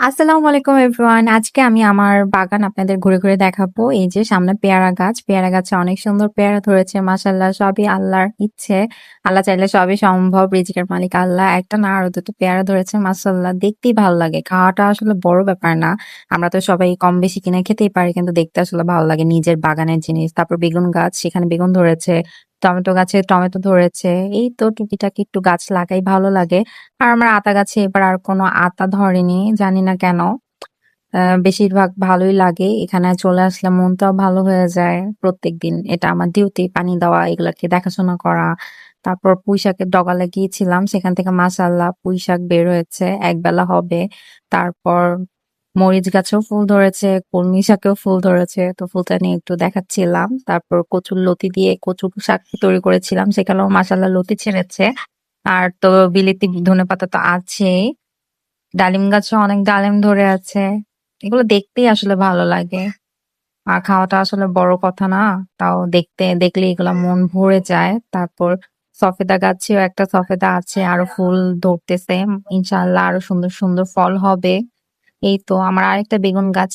আসসালামু আলাইকুম এভরিওয়ান। আজকে আমি আমার বাগান আপনাদের ঘুরে, ঘুরে দেখাবো। এই যে সামনে পেয়ারা গাছ। পেয়ারা গাছে অনেক সুন্দর পেয়ারা ধরেছে। মাশাআল্লাহ সবই আল্লাহর ইচ্ছে। আল্লাহ চাইলে সবই সম্ভব। রিজিকের মালিক আল্লাহ। একটা না আরও দুটো পেয়ারা ধরেছে। মাশাআল্লাহ দেখতেই ভালো লাগে। খাওয়াটা আসলে বড় ব্যাপার না। আমরা তো সবাই কম বেশি কিনে খেতেই পারি। কিন্তু দেখতে আসলে ভালো লাগে। নিজের বাগানের জিনিস। তারপর বেগুন গাছ, সেখানে বেগুন ধরেছে। টমেটো গাছে টমেটো ধরেছে। এই তো টুকিটাকি একটু গাছ লাগাই ভালো লাগে। আর আমার আতা গাছে এবার আর কোনো আতা ধরেনি। জানি না কেন। বেশিরভাগ ভালোই লাগে। এখানে চলে আসলে মনটাও ভালো হয়ে যায়। প্রত্যেকদিন এটা আমার ডিউটি পানি দেওয়া, এগুলাকে দেখাশোনা করা। তারপর পুঁইশাকের ডগা লাগিয়েছিলাম। সেখান থেকে মাশাআল্লাহ পুঁইশাক বের হয়েছে। একবেলা হবে। তারপর মরিচ গাছেও ফুল ধরেছে, কলমি শাকেও ফুল ধরেছে। তো ফুলটা নিয়ে একটু দেখাচ্ছিলাম। তারপর কচুর লতি দিয়ে কচুর শাক তৈরি করেছিলাম। সেখানেও মাশাআল্লাহ লতি ছেড়েছে। আর তো বিলেতি ধনেপাতা তো আছেই। ডালিম গাছে অনেক ডালিম ধরে আছে। এগুলো দেখতেই আসলে ভালো লাগে। আর খাওয়াটা আসলে বড় কথা না। তাও দেখতে দেখলে এগুলা মন ভরে যায়। তারপর সফেদা গাছেও একটা সফেদা আছে। আরও ফুল ধরতেছে। ইনশাল্লাহ আরও সুন্দর, সুন্দর ফল হবে। এই তো আমার আরেকটা বেগুন গাছ